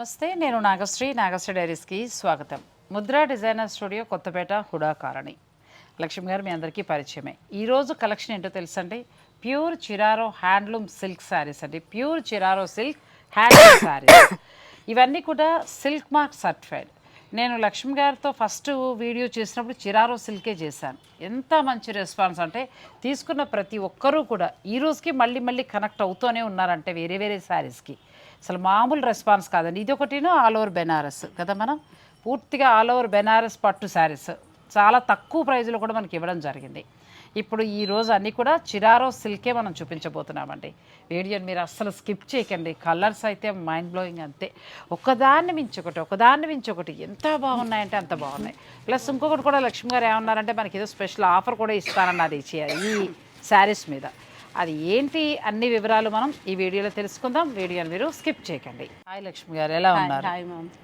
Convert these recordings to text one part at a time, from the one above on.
నమస్తే నేను నాగశ్రీ. నాగశ్రీ డైరీస్కి స్వాగతం. Mudra designer studio Kothapet HUDA colony Lakshmi garu మీ అందరికీ పరిచయమే. ఈరోజు కలెక్షన్ ఏంటో తెలుసండి? Pure Chiraro handloom silk sarees అండి. Pure Chiraro silk handloom sarees. ఇవన్నీ కూడా సిల్క్ మార్క్ సర్టిఫైడ్. నేను లక్ష్మి గారితో ఫస్ట్ వీడియో చేసినప్పుడు చిరారో సిల్కే చేశాను. ఎంత మంచి రెస్పాన్స్ అంటే తీసుకున్న ప్రతి ఒక్కరూ కూడా ఈ రోజుకి మళ్ళీ మళ్ళీ కనెక్ట్ అవుతూనే ఉన్నారంటే వేరే వేరే శారీస్కి. అసలు మామూలు రెస్పాన్స్ కాదండి. ఇది ఒకటినో ఆల్ ఓవర్ బెనారస్ కదా మనం? పూర్తిగా ఆల్ ఓవర్ బెనారస్ పట్టు శారీస్. చాలా తక్కువ ప్రైజ్లో కూడా మనకి ఇవ్వడం జరిగింది. ఇప్పుడు ఈ రోజు అన్నీ కూడా చిరారో సిల్కే మనం చూపించబోతున్నామండి. వీడియోని మీరు అస్సలు స్కిప్ చేయకండి. కలర్స్ అయితే మైండ్ బ్లోయింగ్ అంతే. ఒకదాన్ని మించి ఒకటి ఒకదాన్ని మించి ఒకటి ఎంత బాగున్నాయంటే అంత బాగున్నాయి. ప్లస్ ఇంకొకటి కూడా లక్ష్మి గారు ఏమన్నారంటే మనకి ఏదో స్పెషల్ ఆఫర్ కూడా ఇస్తారన్నది ఈ శారీస్ మీద. అది ఏంటి? అన్ని వివరాలు మనం ఈ వీడియోలో తెలుసుకుందాం. వీడియోని మీరు స్కిప్ చేయకండి. హాయ్ లక్ష్మి గారు ఎలా ఉన్నారు?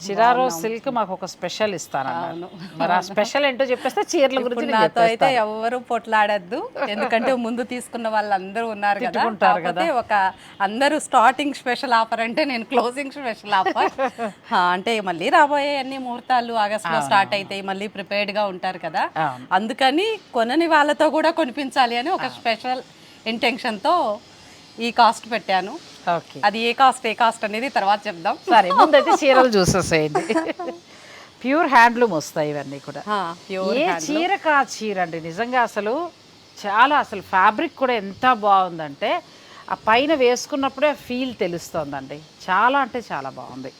చిరారో సిల్క్ మాకు ఒక స్పెషల్ ఇస్తారన్నారు మరి ఆ స్పెషల్ ఏంటో చెప్పేస్తే చీరల గురించి నాతో అయితే. ఎవరు పొట్లాడద్దు. ఎందుకంటే ముందు తీసుకున్న వాళ్ళందరూ ఉన్నారు కదా. కాకపోతే ఒక అందరూ స్టార్టింగ్ స్పెషల్ ఆఫర్ అంటే నేను క్లోజింగ్ స్పెషల్ ఆఫర్ అంటే మళ్ళీ రాబోయే అన్ని ముహూర్తాలు ఆగస్ట్లో స్టార్ట్ అవుతాయి మళ్ళీ ప్రిపేర్డ్గా ఉంటారు కదా. అందుకని కొనని వాళ్ళతో కూడా కొనిపించాలి అని ఒక స్పెషల్ ఇంటెన్షన్తో ఈ కాస్ట్ పెట్టాను. ఓకే. అది ఏ కాస్ట్ ఏ కాస్ట్ అనేది తర్వాత చెప్దాం. సరే ముందైతే చీరలు చూసేసేయండి. ప్యూర్ హ్యాండ్లూమ్ వస్తాయి ఇవన్నీ కూడా. ప్యూర్ ఏ చీరకు ఆ చీర అండి? నిజంగా అసలు చాలా అసలు ఫ్యాబ్రిక్ కూడా ఎంత బాగుందంటే ఆ పైన వేసుకున్నప్పుడే ఫీల్ తెలుస్తోందండి. చాలా అంటే చాలా బాగుంది.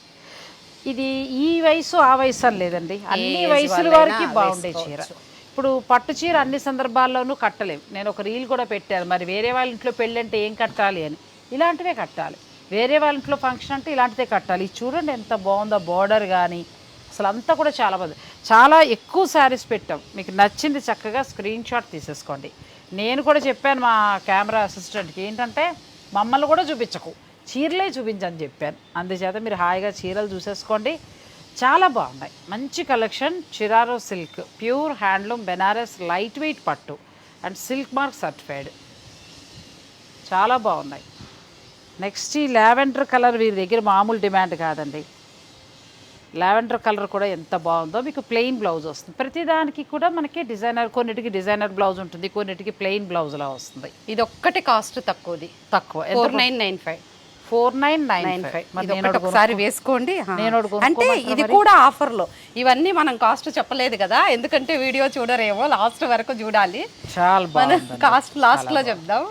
ఇది ఈ వయసు ఆ వయసు అని లేదండి. అన్ని వయసుల వారికి బాగుండే చీర. ఇప్పుడు పట్టు చీర అన్ని సందర్భాల్లోనూ కట్టలేము నేను ఒక రీల్ కూడా పెట్టాను. మరి వేరే వాళ్ళ ఇంట్లో పెళ్ళి అంటే ఏం కట్టాలి అని. ఇలాంటివే కట్టాలి. వేరే వాళ్ళ ఇంట్లో ఫంక్షన్ అంటే ఇలాంటిదే కట్టాలి. ఇది చూడండి ఎంత బాగుందో బార్డర్ కానీ అసలు అంతా కూడా చాలా బాగుంది. చాలా ఎక్కువ శారీస్ పెట్టాం. మీకు నచ్చింది చక్కగా స్క్రీన్ షాట్ తీసేసుకోండి. నేను కూడా చెప్పాను మా కెమెరా అసిస్టెంట్కి ఏంటంటే మమ్మల్ని కూడా చూపించకు. చీరలే చూపించని చెప్పాను. అందుచేత మీరు హాయిగా చీరలు చూసేసుకోండి. చాలా బాగున్నాయి. మంచి collection. Chiraro silk. Pure handloom Benaras light weight పట్టు. And silk mark certified. చాలా బాగున్నాయి. నెక్స్ట్ ఈ లావెండర్ కలర్ వీరి దగ్గర మామూలు డిమాండ్ కాదండి. లావెండర్ కలర్ కూడా ఎంత బాగుందో మీకు ప్లెయిన్ బ్లౌజ్ వస్తుంది. ప్రతిదానికి కూడా మనకి డిజైనర్ కొన్నిటికి డిజైనర్ బ్లౌజ్ ఉంటుంది కొన్నిటికి ప్లెయిన్ బ్లౌజ్లా వస్తుంది. ఇది ఒక్కటి కాస్ట్ తక్కువది. తక్కువ. Four nine nine five. Four nine nine five. ఒకసారి వేసుకోండి. అంటే ఇది కూడా ఆఫర్లో ఇవన్నీ మనం కాస్ట్ చెప్పలేదు కదా. ఎందుకంటే వీడియో చూడరేమో లాస్ట్ వరకు చూడాలి. చాలా కాస్ట్ లాస్ట్లో చెప్దాం.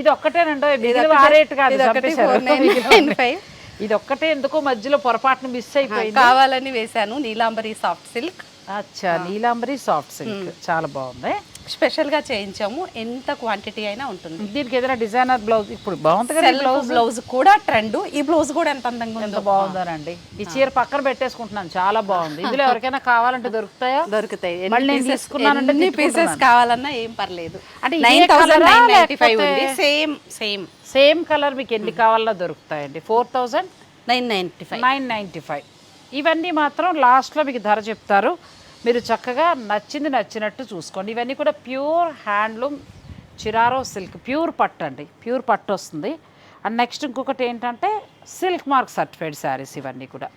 ఇది ఒక్కటేనండో మిగిలిన ఆ రేట్ కాదు ఇది ఒకటి చంపేశారు. 4,995. ఇది ఒక్కటే ఎందుకో మధ్యలో పొరపాటున మిస్ అయిపోయింది. కావాలని వేశాను. Neelambari soft silk. అచ్చా నీలాంబరి సాఫ్ట్ సిల్క్. చాలా బాగుంది. స్పెషల్గా చేయించాము. ఎంత క్వాంటిటీ అయినా ఉంటుంది. దీనికి ఏదైనా డిజైనర్ బ్లౌజ్ ఇప్పుడు బాగుంది బ్లౌజ్? బ్లౌజ్ కూడా ట్రెండ్. ఈ బ్లౌజ్ కూడా ఎంత అందంగా ఎంత ఉందో. బాగుందోనండి. ఈ చీర పక్కన పెట్టేసుకుంటున్నాను. చాలా బాగుంది. ఇందులో ఎవరికైనా కావాలంటే దొరుకుతాయా? దొరుకుతాయి. మళ్ళీ నేను తీసుకున్నానంటే. పీసెస్ కావాలన్నా ఏం పర్లేదు. అంటే nine thousand nine ninety five ఉంది. Same same. సేమ్ కలర్ మీకు ఎన్ని కావాలన్నా దొరుకుతాయండి. Four thousand nine ninety five nine ninety five ఇవన్నీ మాత్రం లాస్ట్లో మీకు ధర చెప్తారు. మీరు చక్కగా నచ్చింది నచ్చినట్టు చూసుకోండి. ఇవన్నీ కూడా pure handloom Chiraro silk pure పట్టు అండి. ప్యూర్ పట్టు వస్తుంది. అండ్ నెక్స్ట్ ఇంకొకటి ఏంటంటే సిల్క్ మార్క్ సర్టిఫైడ్ శారీస్ ఇవన్నీ కూడా.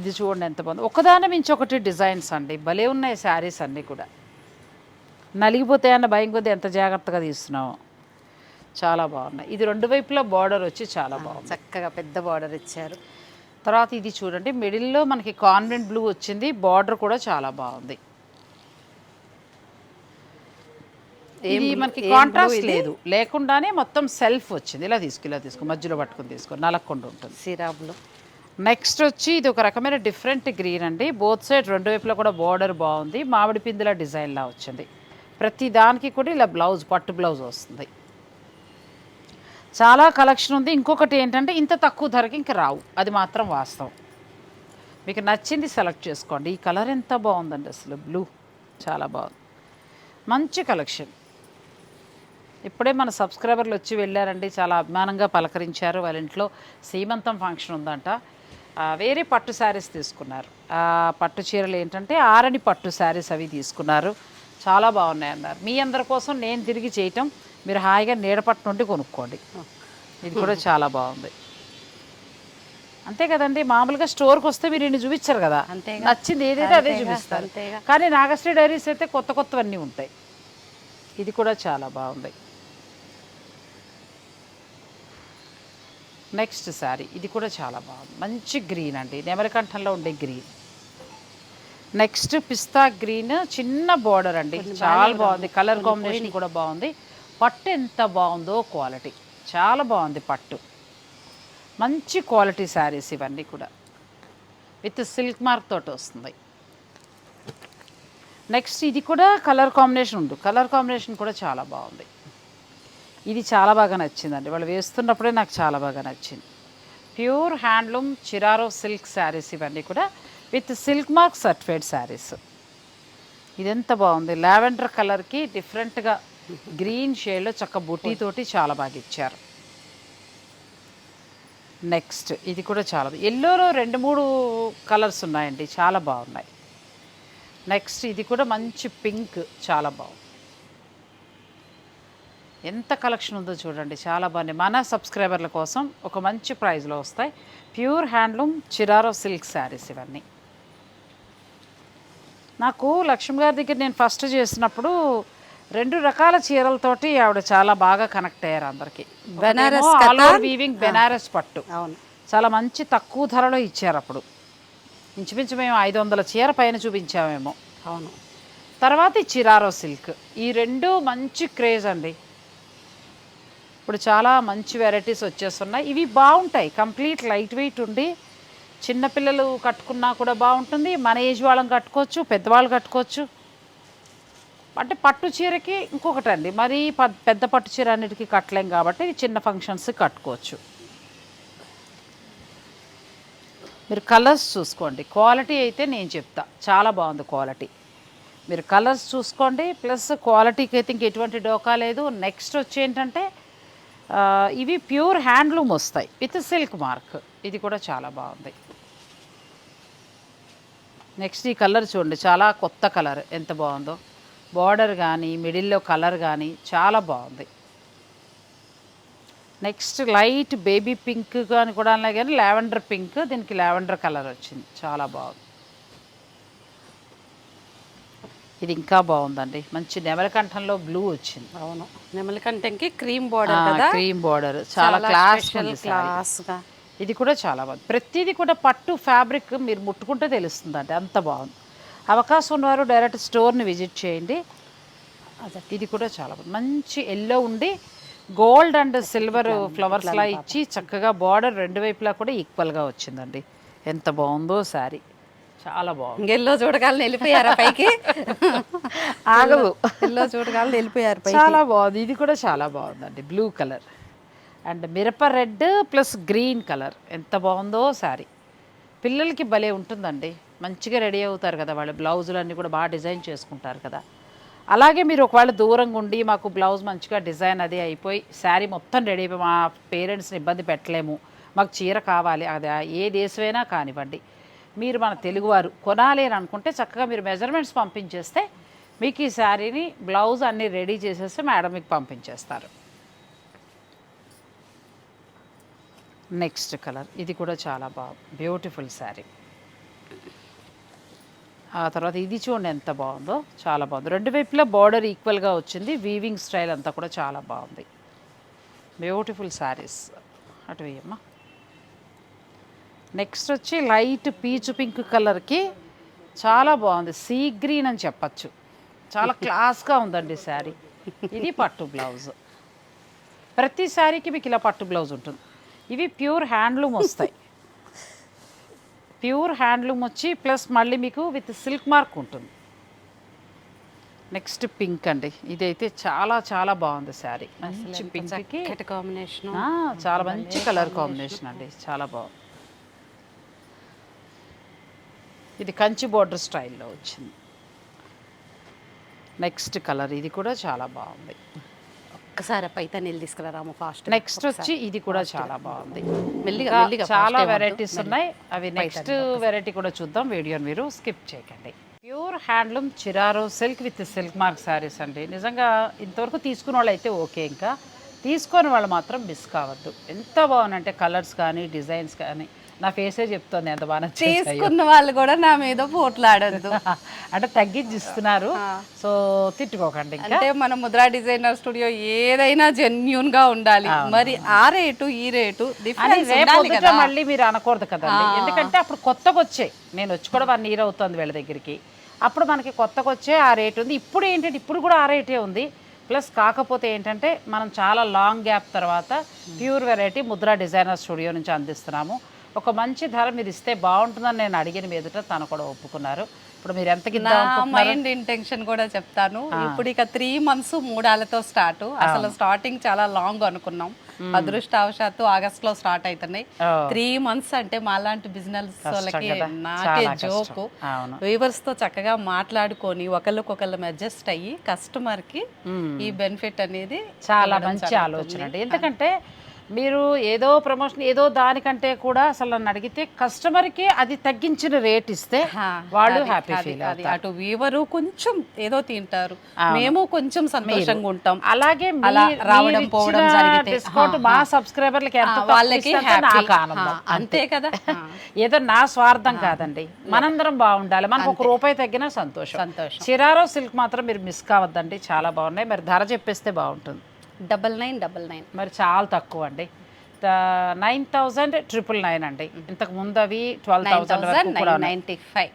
ఇది చూడండి ఎంత బాగుంది. ఒకదాని మించి ఒకటి డిజైన్స్ అండి. భలే ఉన్నాయి శారీస్ అన్నీ కూడా. నలిగిపోతాయన్న భయం కొద్దీ ఎంత జాగ్రత్తగా తీస్తున్నాము చాలా బాగున్నాయి. ఇది రెండు వైపులా బార్డర్ వచ్చి చాలా బాగుంది. చక్కగా పెద్ద బార్డర్ ఇచ్చారు. తర్వాత ఇది చూడండి మిడిల్లో మనకి కాన్వెంట్ బ్లూ వచ్చింది బార్డర్ కూడా చాలా బాగుంది. ఇది మనకి కాంట్రాస్ట్ లేదు. లేకుండానే మొత్తం సెల్ఫ్ వచ్చింది. ఇలా తీసుకు ఇలా తీసుకో మధ్యలో పట్టుకుని తీసుకో నలక్కుండా ఉంటుంది. సిరాబ్లో నెక్స్ట్ వచ్చి ఇది ఒక రకమైన డిఫరెంట్ గ్రీన్ అండి. బోత్ సైడ్ రెండు వైపులా కూడా బార్డర్ బాగుంది. మామిడి పిందుల డిజైన్లా వచ్చింది. ప్రతి దానికి కూడా ఇలా బ్లౌజ్ పట్టు బ్లౌజ్ వస్తుంది. చాలా కలెక్షన్ ఉంది. ఇంకొకటి ఏంటంటే ఇంత తక్కువ ధరకి ఇంక రావు. అది మాత్రం వాస్తవం. మీకు నచ్చింది సెలెక్ట్ చేసుకోండి. ఈ కలర్ ఎంత బాగుందండి అసలు. బ్లూ. చాలా బాగుంది. మంచి కలెక్షన్. ఇప్పుడే మన సబ్స్క్రైబర్లు వచ్చి వెళ్ళారండి. చాలా అభిమానంగా పలకరించారు. వాళ్ళ ఇంట్లో సీమంతం ఫంక్షన్ ఉందంట. వేరే పట్టు శారీస్ తీసుకున్నారు. పట్టు చీరలు ఏంటంటే ఆరని పట్టు శారీస్ అవి తీసుకున్నారు. చాలా బాగున్నాయి అన్నారు మీ అందరి కోసం నేను తిరిగి చేయటం మీరు హాయిగా నీడపట్టు నుండి కొనుక్కోండి. ఇది కూడా చాలా బాగుంది. అంతే కదండి మామూలుగా స్టోర్కి వస్తే మీరు ఇన్ని చూపించారు కదా. నచ్చింది ఏదైతే అదే చూపిస్తారు. కానీ నాగశ్రీ డైరీస్ అయితే కొత్త కొత్తవన్నీ ఉంటాయి. ఇది కూడా చాలా బాగుంది. నెక్స్ట్ శారీ ఇది కూడా చాలా బాగుంది. మంచి గ్రీన్ అండి నెమరకంఠంలో ఉండే గ్రీన్. నెక్స్ట్ పిస్తా గ్రీన్ చిన్న బార్డర్ అండి. చాలా బాగుంది. కలర్ కాంబినేషన్ కూడా బాగుంది. పట్టు ఎంత బాగుందో క్వాలిటీ. చాలా బాగుంది పట్టు. మంచి క్వాలిటీ శారీస్ ఇవన్నీ కూడా. విత్ సిల్క్ మార్క్ తోటి వస్తుంది. నెక్స్ట్ ఇది కూడా కలర్ కాంబినేషన్ ఉండు కలర్ కాంబినేషన్ కూడా చాలా బాగుంది. ఇది చాలా బాగా నచ్చిందండి. వాళ్ళు వేస్తున్నప్పుడే నాకు చాలా బాగా నచ్చింది. Pure handloom Chiraro silk sarees ఇవన్నీ కూడా with silk mark certified sarees. ఇదెంత బాగుంది. లావెండర్ కలర్కి డిఫరెంట్గా గ్రీన్ షేడ్లో చక్క బుటీతోటి చాలా బాగా ఇచ్చారు. నెక్స్ట్ ఇది కూడా చాలా ఎల్లోలో రెండు మూడు కలర్స్ ఉన్నాయండి చాలా బాగున్నాయి. నెక్స్ట్ ఇది కూడా మంచి పింక్ చాలా బాగుంది. ఎంత కలెక్షన్ ఉందో చూడండి చాలా బాగుంది మన సబ్స్క్రైబర్ల కోసం ఒక మంచి ప్రైస్లో వస్తాయి. Pure handloom Chiraro silk sarees ఇవన్నీ. నాకు లక్ష్మి గారి దగ్గర నేను ఫస్ట్ చేసినప్పుడు రెండు రకాల చీరలతోటి ఆవిడ చాలా బాగా కనెక్ట్ అయ్యారు అందరికి. బెనారస్ వీవింగ్ బెనారస్ పట్టు. అవును. చాలా మంచి తక్కువ ధరలో ఇచ్చారు అప్పుడు. ఇంచుమించు మేము ఐదు వందల చీర పైన చూపించామేమో. అవును. తర్వాత ఈ చిరారో సిల్క్ ఈ రెండు మంచి క్రేజ్ అండి. ఇప్పుడు చాలా మంచి వెరైటీస్ వచ్చేస్తున్నాయి. ఇవి బాగుంటాయి. కంప్లీట్ లైట్ వెయిట్ ఉండి చిన్నపిల్లలు కట్టుకున్నా కూడా బాగుంటుంది. మన ఏజ్ వాళ్ళని కట్టుకోవచ్చు పెద్దవాళ్ళు కట్టుకోవచ్చు. అంటే పట్టు చీరకి ఇంకొకటి అండి మరీ ప- పెద్ద పట్టు చీర అన్నిటికీ కట్టలేం కాబట్టి చిన్న ఫంక్షన్స్ కట్టుకోవచ్చు. మీరు కలర్స్ చూసుకోండి. క్వాలిటీ అయితే నేను చెప్తా. చాలా బాగుంది క్వాలిటీ. మీరు కలర్స్ చూసుకోండి. ప్లస్ క్వాలిటీకి అయితే ఇంక ఎటువంటి డోకా లేదు. నెక్స్ట్ వచ్చి ఏంటంటే ఇవి ప్యూర్ హ్యాండ్లూమ్ వస్తాయి. With silk mark. ఇది కూడా చాలా బాగుంది. నెక్స్ట్ ఈ కలర్ చూడండి. చాలా కొత్త కలర్. ఎంత బాగుందో. బార్డర్ కానీ మిడిల్లో కలర్ కానీ చాలా బాగుంది. నెక్స్ట్ లైట్ బేబీ పింక్ కానీ కూడా అన్నా కానీ లావెండర్ పింక్ దీనికి లావెండర్ కలర్ వచ్చింది. చాలా బాగుంది. ఇది ఇంకా బాగుందండి. మంచి నెమలకంఠంలో బ్లూ వచ్చింది. అవును. నెమలికంటంకి క్రీమ్ బోర్డర్ కదా? Cream border. చాలా క్లాస్ క్లాస్గా ఇది కూడా చాలా బాగుంది. ప్రతిదీ కూడా పట్టు ఫ్యాబ్రిక్ మీరు ముట్టుకుంటే తెలుస్తుందండి. అంత బాగుంది. అవకాశం ఉన్నవారు డైరెక్ట్ స్టోర్ని విజిట్ చేయండి. ఇది కూడా చాలా బాగుంది. మంచి ఎల్లో ఉండి గోల్డ్ అండ్ సిల్వర్ ఫ్లవర్స్లా ఇచ్చి చక్కగా బార్డర్ రెండు వైపులా కూడా ఈక్వల్గా వచ్చిందండి. ఎంత బాగుందో శారీ. చాలా బాగుంది. ఇంకెల్లో చూడగాలని వెళ్ళిపోయారా పైకి? ఆగదు ఎల్లో చూడగాలని వెళ్ళిపోయారు చాలా బాగుంది. ఇది కూడా చాలా బాగుందండి. బ్లూ కలర్ అండ్ మిరప రెడ్ ప్లస్ గ్రీన్ కలర్. ఎంత బాగుందో శారీ. పిల్లలకి భలే ఉంటుందండి. మంచిగా రెడీ అవుతారు కదా వాళ్ళు. బ్లౌజులు అన్నీ కూడా బాగా డిజైన్ చేసుకుంటారు కదా. అలాగే మీరు ఒకవేళ దూరంగా ఉండి మాకు బ్లౌజ్ మంచిగా డిజైన్ అది అయిపోయి శారీ మొత్తం రెడీ అయిపోయి మా పేరెంట్స్ని ఇబ్బంది పెట్టలేము. మాకు చీర కావాలి అది ఏ దేశమైనా కానివ్వండి. మీరు మన తెలుగువారు కొనాలి అని అనుకుంటే చక్కగా మీరు మెజర్మెంట్స్ పంపించేస్తే మీకు ఈ శారీని బ్లౌజ్ అన్నీ రెడీ చేసేస్తే మేడం మీకు పంపించేస్తారు. Next colour. ఇది కూడా చాలా బాగుంది బ్యూటిఫుల్ శారీ. ఆ తర్వాత ఇది చూడండి ఎంత బాగుందో. చాలా బాగుంది. రెండు వైపులా బార్డర్ ఈక్వల్గా వచ్చింది. వీవింగ్ స్టైల్ అంతా కూడా చాలా బాగుంది. బ్యూటిఫుల్ శారీస్ అటు వేయమ్మా. నెక్స్ట్ వచ్చి లైట్ పీచు పింక్ కలర్కి చాలా బాగుంది. సీ గ్రీన్ అని చెప్పచ్చు. చాలా క్లాస్గా ఉందండి శారీ ఇది పట్టు బ్లౌజ్ ప్రతి శారీకి మీకు ఇలా పట్టు బ్లౌజ్ ఉంటుంది. ఇవి ప్యూర్ హ్యాండ్లూమ్ వస్తాయి. ప్యూర్ హ్యాండ్లూమ్ వచ్చి ప్లస్ మళ్ళీ మీకు విత్ సిల్క్ మార్క్ ఉంటుంది. నెక్స్ట్ పింక్ అండి. ఇదైతే చాలా చాలా బాగుంది శారీ. మంచి చక్కటి కాంబినేషన్ చాలా మంచి కలర్ కాంబినేషన్ అండి. చాలా బాగుంది. ఇది కంచి బోర్డర్ స్టైల్లో వచ్చింది. నెక్స్ట్ కలర్ ఇది కూడా చాలా బాగుంది. ఒక్కసారి పైతా నీళ్ళు తీసుకురాము ఫాస్ట్. నెక్స్ట్ వచ్చి ఇది కూడా చాలా బాగుంది. మెల్లిగా చాలా వెరైటీస్ ఉన్నాయి. అవి నెక్స్ట్ వెరైటీ కూడా చూద్దాం. వీడియోని మీరు స్కిప్ చేయకండి. Pure handloom Chiraro silk with silk mark sarees అండి. నిజంగా ఇంతవరకు తీసుకున్న వాళ్ళు అయితే ఓకే ఇంకా. తీసుకొని వాళ్ళు మాత్రం మిస్ కావద్దు. ఎంత బాగున్నాయంటే కలర్స్ కానీ డిజైన్స్ కానీ నా ఫేసే చెప్తోంది ఎంత బాగా తీసుకున్న వాళ్ళు కూడా నా మీద పోట్లాడద్దు. అంటే తగ్గించి ఇస్తున్నారు సో తిట్టుకోకండి అంటే మన ముద్రా డిజైనర్ స్టూడియో ఏదైనా జెన్యున్గా ఉండాలి మరి ఆ రేటు ఈ రేటు మళ్ళీ మీరు అనకూడదు కదండి. ఎందుకంటే అప్పుడు కొత్తగా వచ్చాయి నేను వచ్చి కూడా వన్ ఇయర్ అవుతుంది వీళ్ళ దగ్గరికి. అప్పుడు మనకి కొత్తగా వచ్చే ఆ రేట్ ఉంది. ఇప్పుడు ఏంటంటే ఇప్పుడు కూడా ఆ రేటే ఉంది. ప్లస్ కాకపోతే ఏంటంటే మనం చాలా లాంగ్ గ్యాప్ తర్వాత pure variety Mudra designer studio నుంచి అందిస్తున్నాము. ఒక మంచి ధర మీరు ఇస్తే బాగుంటుందని నేను అడిగిన మీదట తను కూడా ఒప్పుకున్నారు. ఇప్పుడు మీరు ఎంతకి నా మైండ్ ఇంటెన్షన్ కూడా చెప్తాను. ఇప్పుడు ఇక త్రీ మంత్స్ మూడాలతో స్టార్ట్ అసలు స్టార్టింగ్ చాలా లాంగ్ అనుకున్నాం. అదృష్టవశాత్తు ఆగస్ట్లో స్టార్ట్ అవుతున్నాయి త్రీ మంత్స్ అంటే మాలాంటి బిజినెస్ వాళ్ళకి నాకే జోకు వీవర్స్తో చక్కగా మాట్లాడుకొని ఒకరికొకళ్ళం అడ్జస్ట్ అయ్యి కస్టమర్కి ఈ బెనిఫిట్ అనేది చాలా మంచి ఆలోచన ఎందుకంటే మీరు ఏదో ప్రమోషన్ ఏదో దానికంటే కూడా అసలు నన్ను అడిగితే కస్టమర్కి అది తగ్గించిన రేట్ ఇస్తే వాళ్ళు హ్యాపీ ఫీల్ అది అటు వీవరు కొంచెం ఏదో తింటారు. మేము కొంచెం సంతోషంగా ఉంటాం. అలాగే అలా రావడం పోవడం జరిగితే డిస్కౌంట్ మా సబ్స్క్రైబర్లకి ఎంత వాళ్ళకి అంత happy. నాకు ఆనందం. ఆ, అంతే. కదా. ఏదో నా స్వార్థం కాదండి. మనందరం బాగుండాలి. మనకు ఒక రూపాయి తగ్గినా సంతోషం. సంతోషం. చిరారో సిల్క్ మాత్రం మీరు మిస్ కావద్దండి. చాలా బాగున్నాయి. మరి ధర చెప్పేస్తే బాగుంటుంది. Double nine double nine. మరి చాలా తక్కువ అండి. నైన్ థౌజండ్ ట్రిపుల్ నైన్ అండి. ఇంతకు ముందు అవి twelve thousand ninety five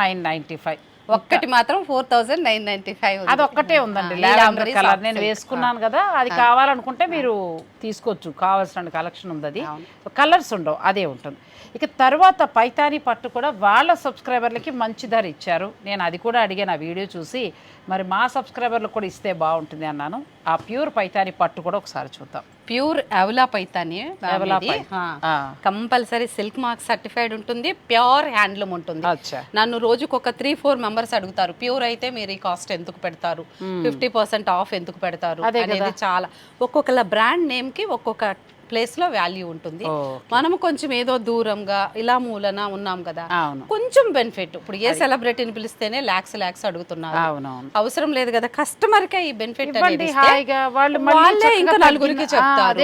nine ninety five. ఒక్కటి మాత్రం four thousand nine ninety five అది ఒక్కటే ఉందండి. లావెండర్ కలర్ నేను వేసుకున్నాను కదా అది కావాలనుకుంటే మీరు తీసుకోవచ్చు. కావాల్సిన కలెక్షన్ ఉంది అది. కలర్స్ ఉండవు అదే ఉంటుంది. ఇక తర్వాత పైతాని పట్టు కూడా వాళ్ళ సబ్స్క్రైబర్లకి మంచి ధర ఇచ్చారు. నేను అది కూడా అడిగాను ఆ వీడియో చూసి. మరి మా సబ్స్క్రైబర్లకు కూడా ఇస్తే బాగుంటుంది అన్నాను. ఆ ప్యూర్ పైతాని పట్టు కూడా ఒకసారి చూద్దాం. Pure అవలా paithani. Compulsory silk mark certified ఉంటుంది ప్యూర్ హ్యాండ్లూమ్ ఉంటుంది. నన్ను రోజుకు ఒక త్రీ ఫోర్ మెంబర్స్ అడుగుతారు ప్యూర్ అయితే మీరు ఈ కాస్ట్ ఎందుకు పెడతారు? ఫిఫ్టీ పర్సెంట్ ఆఫ్ ఎందుకు పెడతారు? అనేది చాలా ఒక్కొక్కల బ్రాండ్ నేమ్కి ఒక్కొక్క ప్లేస్లో వాల్యూ ఉంటుంది. ఓ. మనము కొంచెం ఏదో దూరంగా ఇలా మూలన ఉన్నాం కదా. కొంచెం బెనిఫిట్ ఇప్పుడు ఏ సెలబ్రిటీని పిలిస్తేనే లాక్స్ లాక్స్ అడుగుతున్నారు. అవసరం లేదు కదా. కస్టమర్ కే ఈ బెనిఫిట్ హాయిగా వాళ్ళు మళ్ళీ వాళ్ళే ఇంకా నలుగురికి చెప్తారు.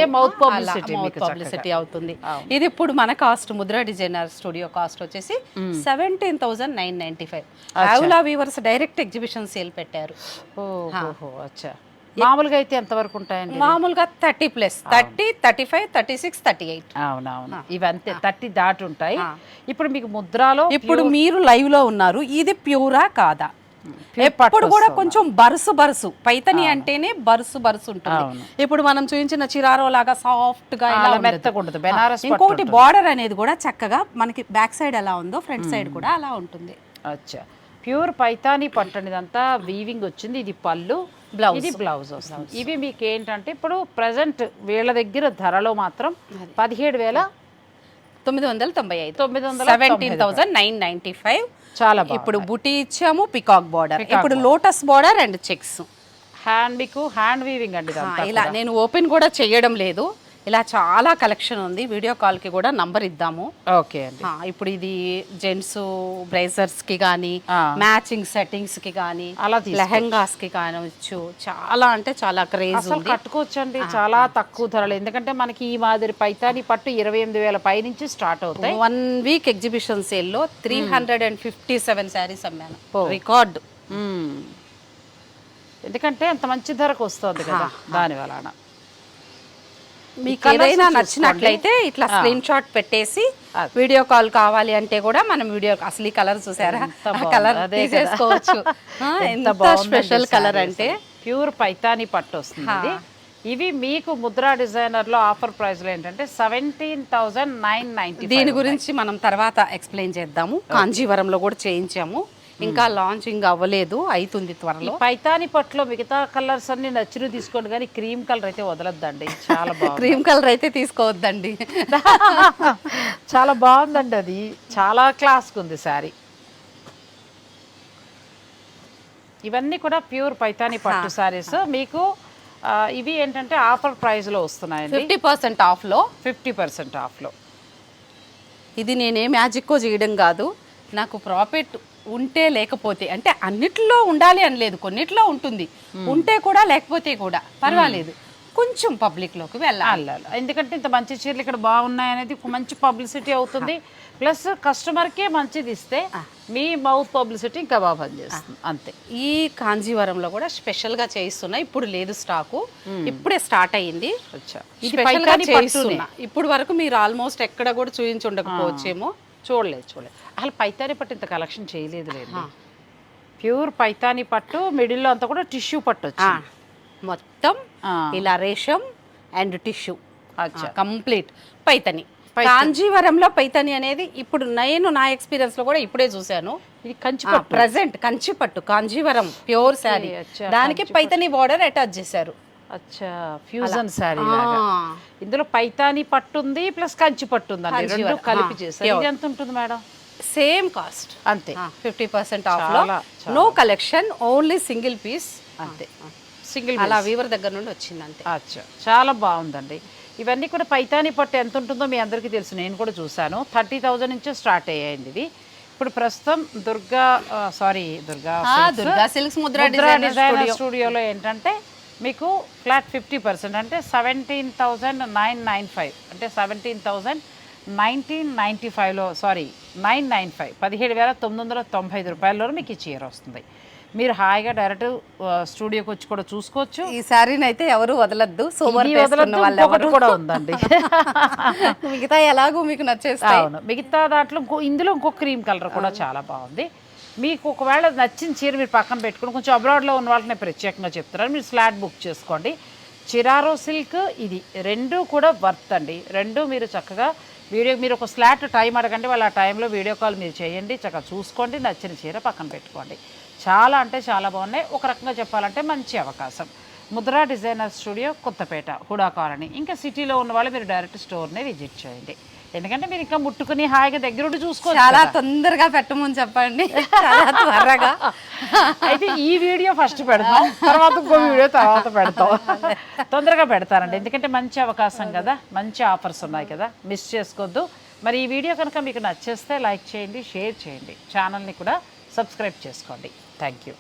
మౌత్ పబ్లిసిటీ అవుతుంది. ఇది ఇప్పుడు మన cost Mudra designer studio cost వచ్చేసి seventeen thousand nine ninety five ఆవులా weavers direct exhibition sale పెట్టారు. ఓహో అచ్చా. మామూలుగా అయితే ఎంతవరకు ఉంటాయండి మామూలుగా thirty plus. Thirty thirty five thirty six thirty eight అవునవును ఇవి అంతే థర్టీ దాటి ఉంటాయి. ఇప్పుడు మీకు ముద్రాలో ఇప్పుడు మీరు లైవ్లో ఉన్నారు ఇది ప్యూరా కాదా? ఎప్పుడు కూడా కొంచెం బరుసు బరుసు. పైతని అంటేనే బరుసు బరుసు ఉంటుంది. ఇప్పుడు మనం చూపించిన చిరారో లాగా సాఫ్ట్గా బెనారస్ ఇంకొకటి బార్డర్ అనేది కూడా చక్కగా మనకి బ్యాక్ సైడ్ ఎలా ఉందో ఫ్రంట్ సైడ్ కూడా అలా ఉంటుంది. అచ్చా. ప్యూర్ పైతాని పట్టండి ఇదంతా వీవింగ్ వచ్చింది. ఇది పళ్ళు. ఇది బ్లౌజ్ వస్తుంది. ఇవి మీకు ఏంటంటే ఇప్పుడు ప్రజెంట్ వీళ్ళ దగ్గర ధరలో మాత్రం పదిహేడు వేల తొమ్మిది వందల తొంభై ఐదు. తొమ్మిది వందల seventeen thousand nine ninety five. చాలా ఇప్పుడు బుటీ ఇచ్చాము పికాక్ బార్డర్ ఇప్పుడు lotus border and checks hand మీకు హ్యాండ్ వీవింగ్ అండి ఇలా నేను ఓపెన్ కూడా చేయడం లేదు. ఇలా చాలా కలెక్షన్ ఉంది. వీడియో కాల్కి కూడా నంబర్ ఇద్దాము. ఓకే అండి. ఆ, ఇప్పుడు ఇది జెంట్స్ బ్రేజర్స్కి కానీ. మ్యాచింగ్ సెట్టింగ్స్కి కానీ అలా తీసుకో లెహంగాస్కి కానవచ్చు చాలా అంటే చాలా క్రేజ్ అసలు ఉంది. కట్టుకోవచ్చండి. చాలా తక్కువ ధరలు. ఎందుకంటే మనకి ఈ మాదిరి పైతాని పట్టు ఇరవై ఎనిమిది వేల పై నుంచి స్టార్ట్ అవుతాయి. వన్ వీక్ ఎగ్జిబిషన్ సేల్లో three hundred and fifty seven saris అమ్మాను. Record. మ్మ్. ఎందుకంటే అంత మంచి ధరకు వస్తుంది కదా దాని వలన మీకు ఏదైనా. నచ్చినట్లయితే ఇట్లా స్క్రీన్ షాట్ పెట్టేసి వీడియో కాల్ కావాలి అంటే కూడా మనం వీడియో అసలు ఈ కలర్ చూసారా? కలర్. తీసేసుకోవచ్చు. ఎంత స్పెషల్ కలర్ అంటే. ప్యూర్ పైతాని పట్టు వస్తుంది ఇవి మీకు ముద్రా డిజైనర్లో ఆఫర్ ప్రైస్లో ఏంటంటే సెవెంటీన్ థౌసండ్ నైన్ నైన్టీ దీని గురించి మనం తర్వాత ఎక్స్ప్లెయిన్ చేద్దాము. కాంజీవరంలో కూడా చేయించాము. ఇంకా లాంచింగ్ అవ్వలేదు అవుతుంది త్వరలో. పైతాని పట్టులో మిగతా కలర్స్ అన్ని నచ్చినవి తీసుకోండి కానీ క్రీమ్ కలర్ అయితే వదలొద్దండి. చాలా బాగుంది. క్రీమ్ కలర్ అయితే తీసుకోవద్దండి. చాలా బాగుందండి అది. చాలా క్లాస్గా ఉంది శారీ. ఇవన్నీ కూడా ప్యూర్ పైతాని పట్టు శారీస్. మీకు ఇవి ఏంటంటే ఆఫర్ ప్రైస్లో వస్తున్నాయండి. ఫిఫ్టీ పర్సెంట్ ఆఫ్లో. ఫిఫ్టీ పర్సెంట్ ఆఫ్లో. ఇది నేనే మ్యాజిక్కో చేయడం కాదు. నాకు ప్రాఫిట్ ఉంటే లేకపోతే అంటే అన్నిట్లో ఉండాలి అని లేదు కొన్నిట్లో ఉంటుంది. ఉంటే కూడా లేకపోతే కూడా పర్వాలేదు. కొంచెం పబ్లిక్లోకి వెళ్ళాలి. వెళ్ళాలి. ఎందుకంటే ఇంత మంచి చీరలు ఇక్కడ బాగున్నాయి అనేది మంచి పబ్లిసిటీ అవుతుంది. ప్లస్ కస్టమర్కే మంచిది ఇస్తే మీ మౌత్ పబ్లిసిటీ ఇంకా బాగా పనిచేస్తుంది. అంతే. ఈ కాంజీవరంలో కూడా స్పెషల్గా చేయిస్తున్నా ఇప్పుడు లేదు స్టాకు. ఇప్పుడే స్టార్ట్ అయ్యింది. ఇప్పుడు వరకు మీరు ఆల్మోస్ట్ ఎక్కడ కూడా చూపించి ఉండకపోవచ్చేమో. చూడలేదు చూడలేదు. అసలు పైతాని పట్టు ఇంత కలెక్షన్ చేయలేదు లేదు ప్యూర్ పైతాని పట్టు మిడిల్లో అంతా కూడా టిష్యూ పట్టు మొత్తం. ఇలా రేషం అండ్ టిష్యూ. అచ్చా. కంప్లీట్. పైతని. కాంజీవరంలో పైతని అనేది ఇప్పుడు నేను నా ఎక్స్పీరియన్స్లో కూడా ఇప్పుడే చూశాను. ఇది కంచి ప్రజెంట్ కంచి పట్టు కాంజీవరం ప్యూర్ శారీ. దానికి పైతని బార్డర్ అటాచ్ చేశారు. అచ్చా ఫ్యూజన్ శారీ ఇందులో పైతాని పట్టు ఉంది ప్లస్ కంచి పట్టు రెండు. కలిపి చేస్తారు ఎంత ఉంటుంది మేడం? Same cost. అంతే. ఫిఫ్టీ పర్సెంట్ ఆఫ్లో no collection only single piece. అంతే. సింగిల్ అలా వీవర్ దగ్గర నుండి వచ్చింది అంతే అచ్చా. చాలా బాగుందండి. ఇవన్నీ కూడా పైతాని పట్టు ఎంత ఉంటుందో మీ అందరికీ తెలుసు. నేను కూడా చూశాను. థర్టీ థౌజండ్ నుంచి స్టార్ట్ అయ్యాయింది ఇది ఇప్పుడు ప్రస్తుతం Durga sorry Durga Durga silks Mudra designer స్టూడియోలో ఏంటంటే మీకు ఫ్లాట్ ఫిఫ్టీ పర్సెంట్ అంటే seventeen thousand nine nine five అంటే సెవెంటీన్ థౌజండ్ నైన్టీన్ నైంటీ ఫైవ్లో సారీ నైన్ నైన్ ఫైవ్ పదిహేడు వేల తొమ్మిది వందల తొంభై ఐదు రూపాయల్లో మీకు ఈ చీర వస్తుంది. మీరు హాయిగా డైరెక్ట్ స్టూడియోకి వచ్చి కూడా చూసుకోవచ్చు. ఈ శారీని అయితే ఎవరు వదలద్దు. కూడా ఉందండి. మిగతా ఎలాగో మీకు నచ్చేస్తాయి. అవును మిగతా దాంట్లో ఇందులో ఇంకో క్రీమ్ కలర్ కూడా చాలా బాగుంది. మీకు ఒకవేళ నచ్చిన చీర మీరు పక్కన పెట్టుకుని కొంచెం అబ్రాడ్లో ఉన్న వాళ్ళకి నేను ప్రత్యేకంగా చెప్తున్నాను. మీరు స్లాట్ బుక్ చేసుకోండి. చిరారో సిల్క్ ఇది రెండు కూడా వర్త్ అండి. రెండు మీరు చక్కగా వీడియో మీరు ఒక స్లాట్ టైం అడగండి. వాళ్ళు ఆ టైంలో వీడియో కాల్ మీరు చేయండి. చక్కగా చూసుకోండి. నచ్చిన చీర పక్కన పెట్టుకోండి. చాలా అంటే చాలా బాగున్నాయి. ఒక రకంగా చెప్పాలంటే మంచి అవకాశం. Mudra designer studio Kothapet Huda colony. ఇంకా సిటీలో ఉన్న వాళ్ళు మీరు డైరెక్ట్ స్టోర్ని విజిట్ చేయండి. ఎందుకంటే మీరు ఇంకా ముట్టుకుని హాయిగా దగ్గరుండి చూసుకోవచ్చు చాలా. తొందరగా పెట్టమని చెప్పండి. చాలా త్వరగా. అయితే ఈ వీడియో ఫస్ట్ పెడతాం తర్వాత ఇంకో వీడియో తర్వాత పెడతాం. తొందరగా పెడతానండి ఎందుకంటే మంచి అవకాశం కదా మంచి ఆఫర్స్ ఉన్నాయి కదా మిస్ చేసుకోవద్దు మరి ఈ వీడియో కనుక మీకు నచ్చేస్తే లైక్ చేయండి షేర్ చేయండి ఛానల్ని కూడా సబ్స్క్రైబ్ చేసుకోండి. Thank you.